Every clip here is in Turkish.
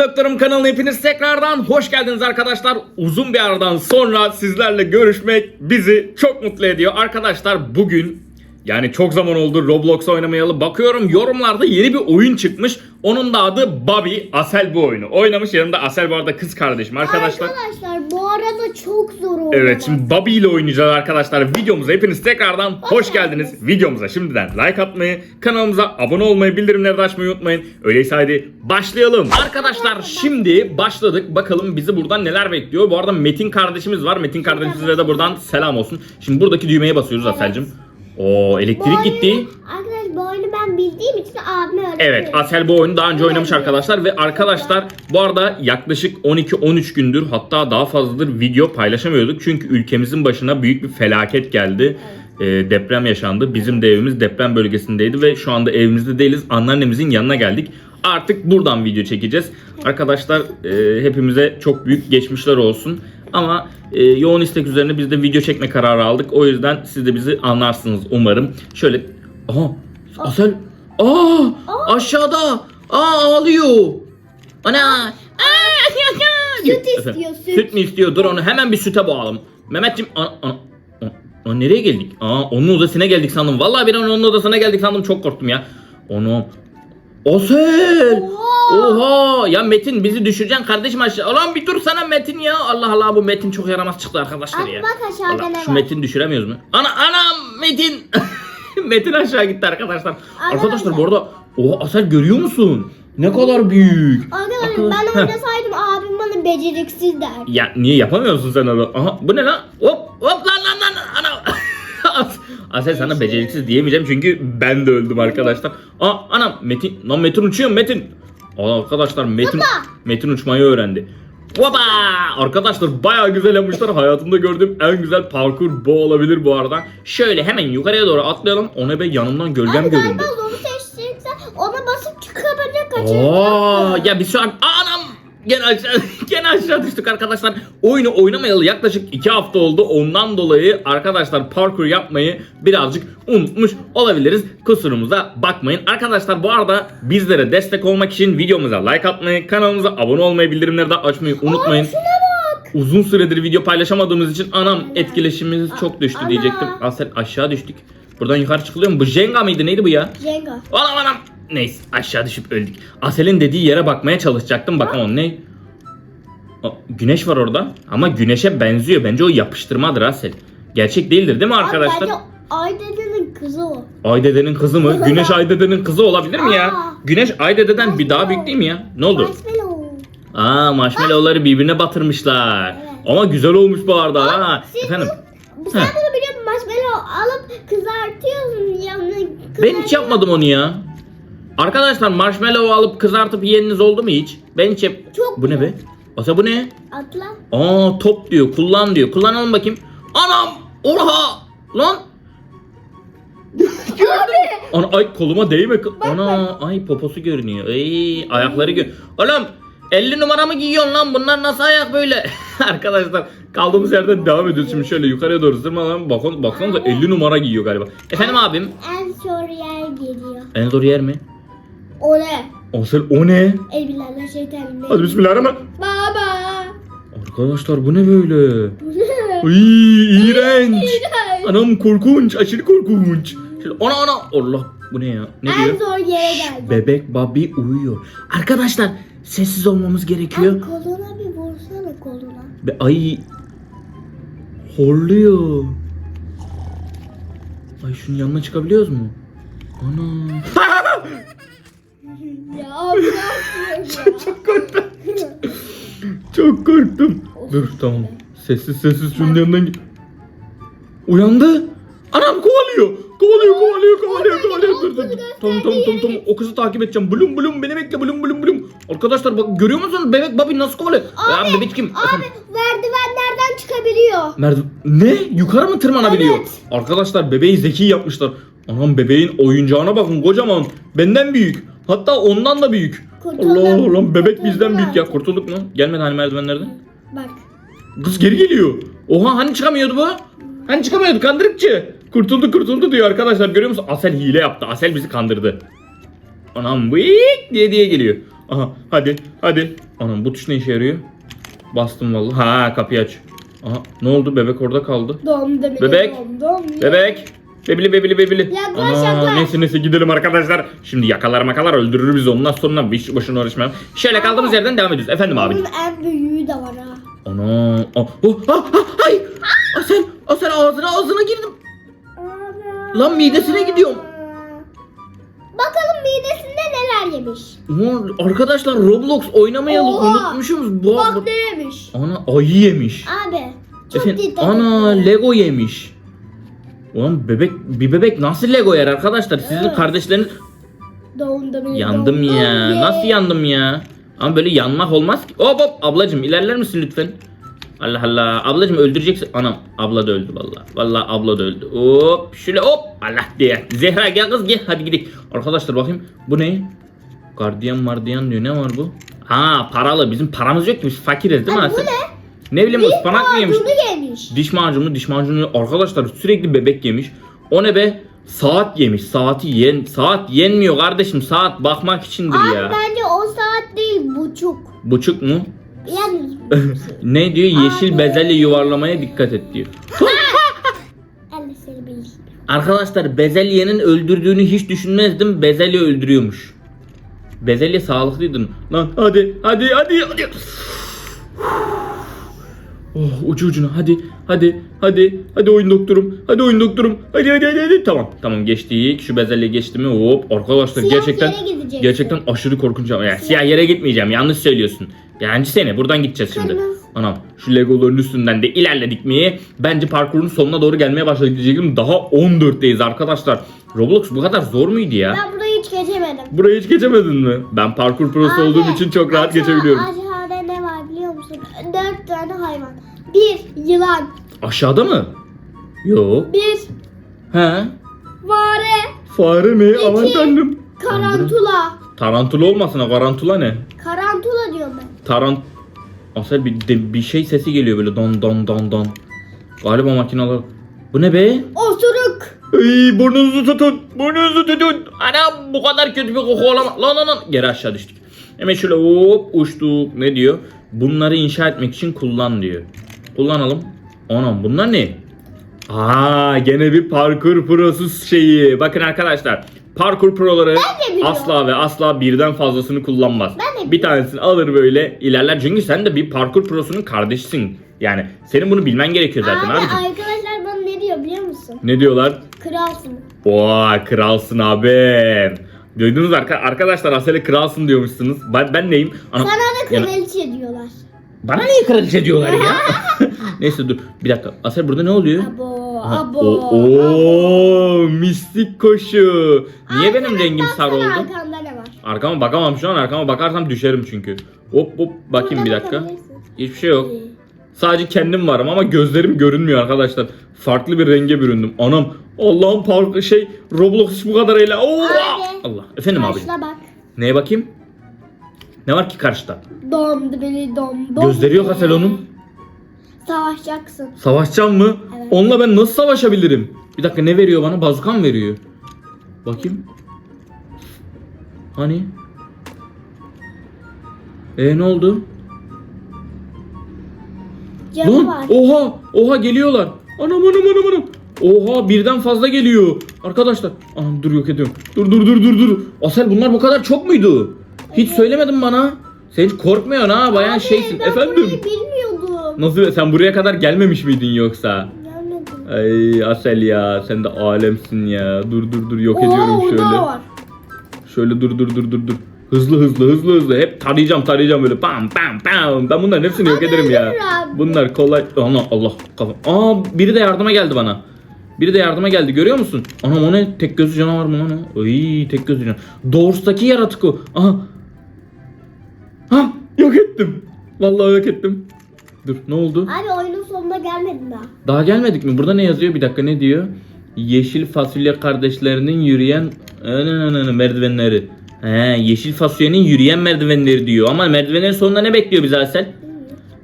Doktorum kanalına hepiniz tekrardan hoş geldiniz arkadaşlar. Uzun bir aradan sonra sizlerle görüşmek bizi çok mutlu ediyor. Arkadaşlar bugün yani çok zaman oldu Roblox oynamayalı. Bakıyorum yorumlarda yeni bir oyun çıkmış. Onun da adı Bobby. Asel bu oyunu. Oynamış yanımda Asel bu arada kız kardeşim arkadaşlar. Arkadaşlar bu arada çok zor oldu. Evet şimdi Bobby ile oynayacağız arkadaşlar. Videomuza hepiniz tekrardan hoş geldiniz. Videomuza şimdiden like atmayı, kanalımıza abone olmayı, bildirimleri de açmayı unutmayın. Öyleyse hadi başlayalım. Arkadaşlar şimdi başladık. Bakalım bizi buradan neler bekliyor. Bu arada Metin kardeşimiz var. Metin kardeşimize de buradan selam olsun. Şimdi buradaki düğmeye basıyoruz Aselcim. Oo Bu elektrik oyunu- gitti. Arkadaşlar bu oyunu ben bildiğim için abime öğrettim. Evet Asel bu oyunu daha önce oynamış arkadaşlar ve arkadaşlar bu arada yaklaşık 12-13 gündür hatta daha fazladır video paylaşamıyorduk. Çünkü ülkemizin başına büyük bir felaket geldi. Ee, deprem yaşandı. Bizim de evimiz deprem bölgesindeydi ve şu anda evimizde değiliz. Anneannemizin yanına geldik. Artık buradan video çekeceğiz. Arkadaşlar e, hepimize çok büyük geçmişler olsun. Ama e, yoğun istek üzerine biz de video çekme kararı aldık. O yüzden siz de bizi anlarsınız umarım. Şöyle aha Asel aa aşağıda aa ağlıyor. Ana Süt istiyor, süt. Süt mü istiyor? Dur onu hemen bir süte boğalım. Mehmetciğim ana, ana, ana- ana, nereye geldik? Aa onun odasına geldik sandım. Vallahi bir an onun odasına geldik sandım. Çok korktum ya. Onu Asel! Oha! Ya Metin bizi düşüreceksin kardeşim aşağı. Ulan bir dur sana Metin ya. Allah Allah bu Metin çok yaramaz çıktı arkadaşlar ya. bak aşağıda Allah, ne şu var? Metin düşüremiyoruz mu? Ana anam Metin. Metin aşağı gitti arkadaşlar. Arkadaşlar bu arada Oha Asel görüyor musun? Ne kadar büyük. Arkadaşlar ben Heh. oynasaydım abim bana beceriksiz der. Ya niye yapamıyorsun sen onu? Aha bu ne lan? Hop hop Asel sana beceriksiz diyemeyeceğim çünkü ben de öldüm arkadaşlar. Aa anam Metin lan Metin uçuyor Metin. Aa, arkadaşlar Metin Metin uçmayı öğrendi. Hopa! Arkadaşlar bayağı güzel yapmışlar. Hayatımda gördüğüm en güzel parkur bu olabilir bu arada. Şöyle hemen yukarıya doğru atlayalım. Ona be yanımdan gölgem Abi göründü. galiba zoru seçeceksen ona basıp çıkabilir kaçır. Oo, ya biz şu an anam gene aşağı gene aşağı düştük arkadaşlar. Oyunu oynamayalı yaklaşık 2 hafta oldu. Ondan dolayı arkadaşlar parkur yapmayı birazcık unutmuş olabiliriz. Kusurumuza bakmayın. Arkadaşlar bu arada bizlere destek olmak için videomuza like atmayı, kanalımıza abone olmayı, bildirimleri de açmayı unutmayın. Uzun süredir video paylaşamadığımız için anam etkileşimimiz çok düştü diyecektim. Asel aşağı düştük. Buradan yukarı çıkılıyor mu? Bu Jenga mıydı neydi bu ya? Jenga. Anam anam. Neyse aşağı düşüp öldük. Asel'in dediği yere bakmaya çalışacaktım. Bakalım ne? Aa, güneş var orada. Ama güneşe benziyor. Bence o yapıştırmadır Asel. Gerçek değildir değil mi arkadaşlar? Abi Aydede'nin kızı o. Aydede'nin kızı mı? Güneş Aydede'nin kızı olabilir mi ya? Aa. Güneş Aydede'den bir daha büyük değil mi ya? Ne oldu? Marshmallow. Aa marshmallowları birbirine batırmışlar. Evet. Ama güzel olmuş bu arada ha. Siz Efendim bu- Sen bunu biliyor musun? Marshmallow alıp kızartıyorsun yanına. ben hiç kızartıyorsun. yapmadım onu ya. Arkadaşlar marshmallow alıp kızartıp yiyeniniz oldu mu hiç? Ben hiç yap... Çok Bu ne be? Asa bu ne? Atla. Aa top diyor kullan diyor. Kullanalım bakayım. Anam! Oha! Lan! Ana ay koluma değme. Ana ay poposu görünüyor. Ay ayakları gör. Oğlum 50 numara mı giyiyorsun lan? Bunlar nasıl ayak böyle? Arkadaşlar kaldığımız yerden devam ediyoruz. Şimdi şöyle yukarıya doğru zırmalalım. Bakın baksanıza 50 numara giyiyor galiba. Efendim abim. En zor yer geliyor. En zor yer mi? O ne? Asıl o ne? Elbilerle şeytanın. Hadi bismillahirrahmanirrahim. Baba. Arkadaşlar bu ne böyle? Bu ne? Ay iğrenç. İğrenç. Anam korkunç, aşırı korkunç. Şöyle ana ana Allah bu ne ya? Ne En diyor? zor yere geldi. Bebek Bobby uyuyor. Arkadaşlar sessiz olmamız gerekiyor. Ay, koluna bir vursana koluna. Be ay horluyor. Ay şunun yanına çıkabiliyoruz mu? Ana. Ya Çok korktum. Çok korktum. Dur tamam. Sessiz sessiz şunun yanından git. Uyandı. Anam kovalıyor. Kovalıyor, kovalıyor, kovalıyor, kovalıyor. Dur dur. dur. Tamam tamam tamam tamam. O kızı takip edeceğim. Blum blum beni bekle blum blum blum. Arkadaşlar bak görüyor musunuz bebek Bobby nasıl kovalıyor? ya bebek kim? Abi merdivenlerden çıkabiliyor. Merdiven ne? Yukarı mı tırmanabiliyor? Evet. Arkadaşlar bebeği zeki yapmışlar. Anam bebeğin oyuncağına bakın kocaman. Benden büyük. Hatta ondan da büyük. Kurtulduk. Allah Allah bebek bizden büyük ya. artık. Kurtulduk mu? Gelmedi hani merdivenlerden. Bak. Kız geri geliyor. Oha hani çıkamıyordu bu? Hani çıkamıyordu kandırıkçı. Kurtuldu kurtuldu diyor arkadaşlar görüyor musun? Asel hile yaptı. Asel bizi kandırdı. Anam bıyık diye diye geliyor. Aha hadi hadi. Anam bu tuş ne işe yarıyor? Bastım vallahi. Ha kapıyı aç. Aha ne oldu bebek orada kaldı. Dom dom Bebek. Dom. Bebek. Bebili bebili bebili. Yaklaş, Ana, yaklaş. Neyse neyse gidelim arkadaşlar. Şimdi yakalar makalar öldürür bizi ondan sonra bir başına uğraşmayalım. Şöyle kaldığımız yerden devam ediyoruz. Efendim abi. Bunun en büyüğü de var ha. Ana. Oh, oh, ah, ah, ay. Ah, sen, ah, sen ağzına ağzına girdim. Lan midesine gidiyorum. Bakalım midesinde neler yemiş. Ulan arkadaşlar Roblox oynamayalım Oha. unutmuşuz. Bu Bak ne yemiş. Ana ayı yemiş. Abi çok Efendim, dikkat ana. Lego yemiş. Ulan bebek bir bebek nasıl Lego yer arkadaşlar? Sizin Evet. kardeşleriniz Dom dom yandım dom ya. dom. Nasıl yandım ya? Ama böyle yanmak olmaz ki. Hop hop ablacım ilerler misin lütfen? Allah Allah. Ablacım öldüreceksin. Anam abla da öldü vallahi. Vallahi abla da öldü. Hop şöyle hop. Allah diye. Zehra gel kız gel hadi gidelim. Arkadaşlar bakayım bu ne? Gardiyan mardiyan diyor. Ne var bu? Ha paralı. Bizim paramız yok ki biz fakiriz değil mi? Ay, bu ne? Ne bileyim ıspanak mı yemiş? Macunu yemiş. Diş macunu, diş macunu arkadaşlar sürekli bebek yemiş. O ne be? Saat yemiş. Saati yen saat yenmiyor kardeşim. Saat bakmak içindir Abi ya. bence o saat değil buçuk. Buçuk mu? Yani ne diyor? Yeşil Abi. bezelye yuvarlamaya dikkat et diyor. elle seni bilsin. Arkadaşlar bezelyenin öldürdüğünü hiç düşünmezdim. Bezelye öldürüyormuş. Bezelye sağlıklıydı. Lan hadi hadi hadi hadi. Oh ucu ucuna. Hadi hadi hadi hadi oyun doktorum hadi oyun doktorum. Hadi hadi hadi, hadi. tamam tamam geçtik. Şu bezelye geçti mi? Hop arkadaşlar Siyah gerçekten yere gideceksin. gerçekten aşırı korkunç. Ama yani siyah yere gitmeyeceğim yanlış söylüyorsun. Yani seni buradan gideceğiz şimdi. Kırmızı. anam şu legoların üstünden de ilerledik mi? Bence parkurun sonuna doğru gelmeye başladık diyecektim. Daha 14'teyiz arkadaşlar. Roblox bu kadar zor muydu ya? Ben burayı hiç geçemedim. burayı hiç geçemedin mi? Ben parkur prosu Abi, olduğum için çok rahat aşağı- geçebiliyorum. Aşağıda tane hayvan. Bir yılan. aşağıda mı yok Bir he fare. Fare mi? Aman tanrım. Karantula. Tarantula olmasın ha. Karantula ne? Karantula diyorum ben. Tarant... Asel bir, de, bir şey sesi geliyor böyle don don don don. Galiba makinalar. Bu ne be? Osuruk. Ey burnunuzu tutun. Burnunuzu tutun. Anam bu kadar kötü bir koku olamaz. Lan lan lan. Geri aşağı düştük. Hemen şöyle hop uçtuk. Ne diyor? Bunları inşa etmek için kullan diyor. Kullanalım. Anam bunlar ne? Aa gene bir parkur prosu şeyi. Bakın arkadaşlar. Parkur proları asla ve asla birden fazlasını kullanmaz. Bir tanesini alır böyle ilerler. Çünkü sen de bir parkur prosunun kardeşisin. Yani senin bunu bilmen gerekiyor zaten Abi abicim. arkadaşlar bana ne diyor biliyor musun? Ne diyorlar? Kralsın. Oha kralsın abi. Duydunuz arka arkadaşlar Asel'e kralsın diyormuşsunuz. Ben, ben neyim? Ana- Sana da kraliçe diyorlar. bana niye kraliçe diyorlar ya? Neyse dur bir dakika. Asel burada ne oluyor? Abo, Aha, abo. o- Oo, mistik koşu. Niye benim rengim sarı Baksana oldu? Arkanda ne var? Arkama bakamam şu an. Arkama bakarsam düşerim çünkü. Hop hop bakayım bir dakika. bakabilirsin. Hiçbir şey yok. İyi. Sadece kendim varım ama gözlerim görünmüyor arkadaşlar. Farklı bir renge büründüm. Anam Allah'ım park şey Roblox bu kadar eyle. Oo! Abi. Allah. Efendim abi. Karşına bak. Neye bakayım? Ne var ki karşıda? Dom beni dom dom. Gözleri yok Asel onun. Savaşacaksın. Savaşacağım mı? Evet. Onunla ben nasıl savaşabilirim? Bir dakika ne veriyor bana? Bazuka mı veriyor? Bakayım. Hani? E ne oldu? Canı Lan var. oha oha geliyorlar. Anam anam anam anam. Oha birden fazla geliyor. Arkadaşlar. Anam dur yok ediyorum. Dur dur dur dur dur. Asel bunlar bu kadar çok muydu? Hiç söylemedin bana. Sen hiç korkmuyorsun ha bayağı Abi, şeysin. ben Efendim. bilmiyordum. Nasıl sen buraya kadar gelmemiş miydin yoksa? Gelmedim. Ay Asel ya sen de alemsin ya. Dur dur dur yok Oha, ediyorum şöyle. var. Şöyle dur dur dur dur dur. Hızlı hızlı hızlı hızlı. Hep tarayacağım tarayacağım böyle pam pam pam. Ben bunların hepsini yok ederim ya. abi. Bunlar kolay. Ana Allah kafam. Aa biri de yardıma geldi bana. Biri de yardıma geldi görüyor musun? Anam o ne? Tek gözlü canavar mı lan o? Ay tek gözlü canavar. Doğrus'taki yaratık o. Aha. Ha yok ettim. Vallahi yok ettim. Dur ne oldu? Abi oyunun sonuna gelmedin daha. Daha gelmedik mi? Burada ne yazıyor? Bir dakika ne diyor? Yeşil fasulye kardeşlerinin yürüyen merdivenleri. He, yeşil fasulyenin yürüyen merdivenleri diyor. Ama merdivenin sonunda ne bekliyor bizi Asel?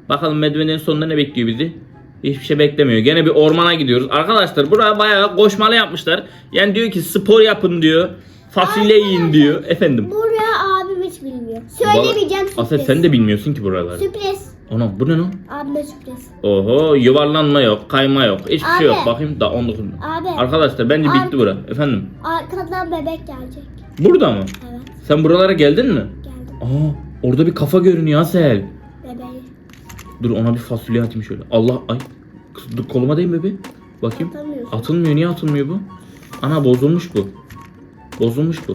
Bakalım merdivenin sonunda ne bekliyor bizi? Hiçbir şey beklemiyor. Gene bir ormana gidiyoruz. Arkadaşlar buraya bayağı koşmalı yapmışlar. Yani diyor ki spor yapın diyor. Fasulye yiyin diyor. Efendim. Buraya abim hiç bilmiyor. Söylemeyeceğim sürpriz. Aslında sen de bilmiyorsun ki buraları. Sürpriz. Ana bu ne lan? Abime sürpriz. Oho yuvarlanma yok, kayma yok. Hiçbir Abi. şey yok. Bakayım da 19. Abi Arkadaşlar bence Abi. bitti bura. Efendim. arkadan bebek gelecek. Burada mı? Evet Sen buralara geldin mi? geldim. Aa orada bir kafa görünüyor Asel. Bebeği. Dur ona bir fasulye atayım şöyle. Allah ay. Kız, Dur koluma değin bebeğim. Bakayım. Atamıyorsun. Atılmıyor. Niye atılmıyor bu? Ana bozulmuş bu. Bozulmuş bu.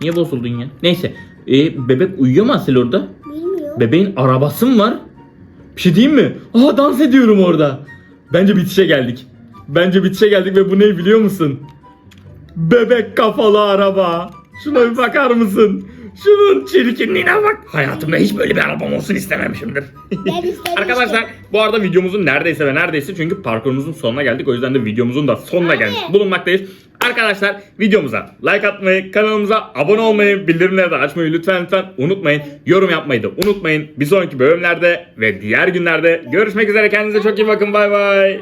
Niye bozuldun ya? Neyse. Ee, bebek uyuyor mu Asel orada? Bilmiyor. Bebeğin arabası mı var? Bir şey diyeyim mi? Aa dans ediyorum orada. Bence bitişe geldik. Bence bitişe geldik ve bu ne biliyor musun? Bebek kafalı araba. Şuna bir bakar mısın? Şunun çirkinliğine bak. Hayatımda hiç böyle bir arabam olsun istememişimdir. Arkadaşlar bu arada videomuzun neredeyse ve neredeyse çünkü parkurumuzun sonuna geldik. O yüzden de videomuzun da sonuna gelmiş bulunmaktayız. Arkadaşlar videomuza like atmayı, kanalımıza abone olmayı, bildirimleri de açmayı lütfen lütfen unutmayın. Yorum yapmayı da unutmayın. Bir sonraki bölümlerde ve diğer günlerde görüşmek üzere. Kendinize çok iyi bakın. Bay bay.